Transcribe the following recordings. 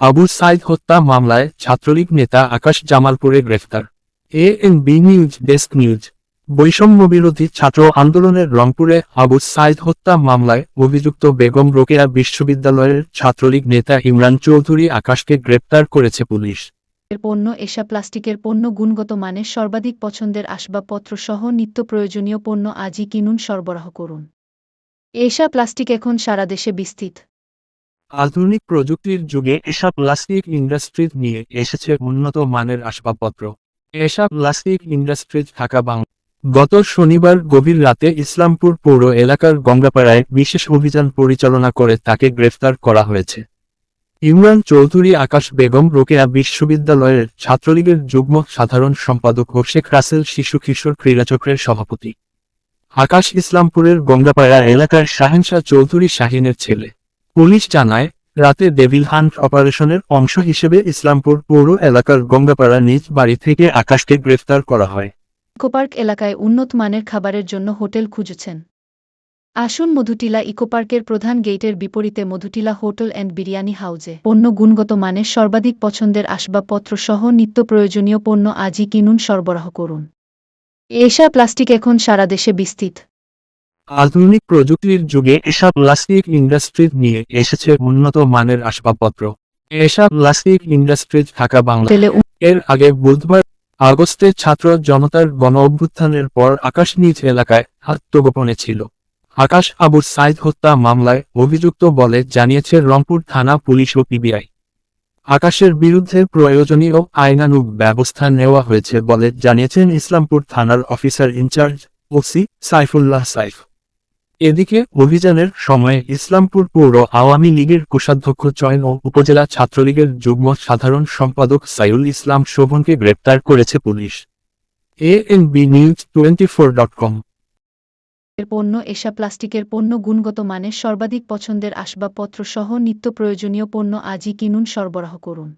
আবু সাইদ হত্যা মামলায় ছাত্রলীগ নেতা আকাশ জামালপুরে গ্রেফতার। A N B news desk news বৈষম্য বিরোধী ছাত্র আন্দোলনের রংপুরে আবু সাইদ হত্যা মামলায় অভিযুক্ত বেগম রোকেয়া বিশ্ববিদ্যালয়ের ছাত্রলীগ নেতা ইমরান চৌধুরী আকাশকে গ্রেপ্তার করেছে পুলিশ। পণ্য এশা প্লাস্টিকের পণ্য গুণগত মানের সর্বাধিক পছন্দের আসবাবপত্র সহ নিত্য প্রয়োজনীয় পণ্য আজই কিনুন সরবরাহ করুন। এশা প্লাস্টিক এখন সারা দেশে বিস্তৃত। আধুনিক প্রযুক্তির যুগে এসব প্লাস্টিক ইন্ডাস্ট্রিজ নিয়ে এসেছে উন্নত মানের আসবাবপত্র। এসব প্লাস্টিক ইন্ডাস্ট্রিজ ঢাকা বাংলা। গত শনিবার গভীর রাতে ইসলামপুর পৌর এলাকার গঙ্গাপাড়ায় বিশেষ অভিযান পরিচালনা করে তাকে গ্রেফতার করা হয়েছে। ইমরান চৌধুরী, আকাশ বেগম, রোকেয়া বিশ্ববিদ্যালয়ের ছাত্রলীগের যুগ্ম সাধারণ সম্পাদক ও শেখ রাসেল শিশু কিশোর ক্রীড়াচক্রের সভাপতি। আকাশ ইসলামপুরের গঙ্গাপাড়া এলাকার শাহেনশাহ চৌধুরী শাহিনের ছেলে। পুলিশ জানায়, রাতে ডেভিল হান্ট অপারেশনের অংশ হিসেবে ইসলামপুর পৌর এলাকার গঙ্গাপাড়া নিজ বাড়ি থেকে আকাশকে গ্রেফতার করা হয়। ইকোপার্ক এলাকায় উন্নত মানের খাবারের জন্য হোটেল খুঁজেছেন। আসুন মধুটিলা ইকোপার্কের প্রধান গেটের বিপরীতে মধুটিলা হোটেল অ্যান্ড বিরিয়ানি হাউজে। পণ্য গুণগত মানের সর্বাধিক পছন্দের আসবাবপত্র সহ নিত্য প্রয়োজনীয় পণ্য আজই কিনুন সরবরাহ করুন। এশা প্লাস্টিক এখন সারা দেশে বিস্তৃত। আধুনিক প্রযুক্তির যুগে এসব প্লাস্টিক ইন্ডাস্ট্রিজ নিয়ে এসেছে উন্নত মানের আসবাবপত্র। এসব প্লাস্টিক ইন্ডাস্ট্রিজ ঢাকা বাংলা এর আগে বুধবার আগস্টে ছাত্র জনতার গণ অভ্যুত্থানের পর আকাশ নিজ এলাকায় আত্মগোপনে ছিল। আকাশ আবু সাইদ হত্যা মামলায় অভিযুক্ত বলে জানিয়েছে রংপুর থানা পুলিশ ও পিবিআই। আকাশের বিরুদ্ধে প্রয়োজনীয় আইনানুগ ব্যবস্থা নেওয়া হয়েছে বলে জানিয়েছেন ইসলামপুর থানার officer in charge OC Saifullah Saif. এদিকে অভিযানের সময়ে ইসলামপুর পৌর আওয়ামী লীগের কোষাধ্যক্ষ চয়ন ও উপজেলা ছাত্রলীগের যুগ্ম সাধারণ সম্পাদক সাইউল ইসলাম শোভনকে গ্রেপ্তার করেছে police. A N B news twenty four dot com পণ্য এশা প্লাস্টিকের পণ্য গুণগত মানের সর্বাধিক পছন্দের আসবাবপত্র সহ নিত্য প্রয়োজনীয় পণ্য আজই কিনুন সরবরাহ করুন।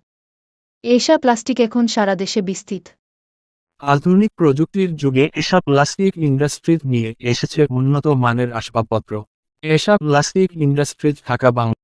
এশা প্লাস্টিক এখন সারা দেশে বিস্তৃত। আধুনিক প্রযুক্তির যুগে এসব প্লাস্টিক ইন্ডাস্ট্রিজ নিয়ে এসেছে উন্নত মানের আসবাবপত্র। এসব প্লাস্টিক ইন্ডাস্ট্রিজ ঢাকা বাংলা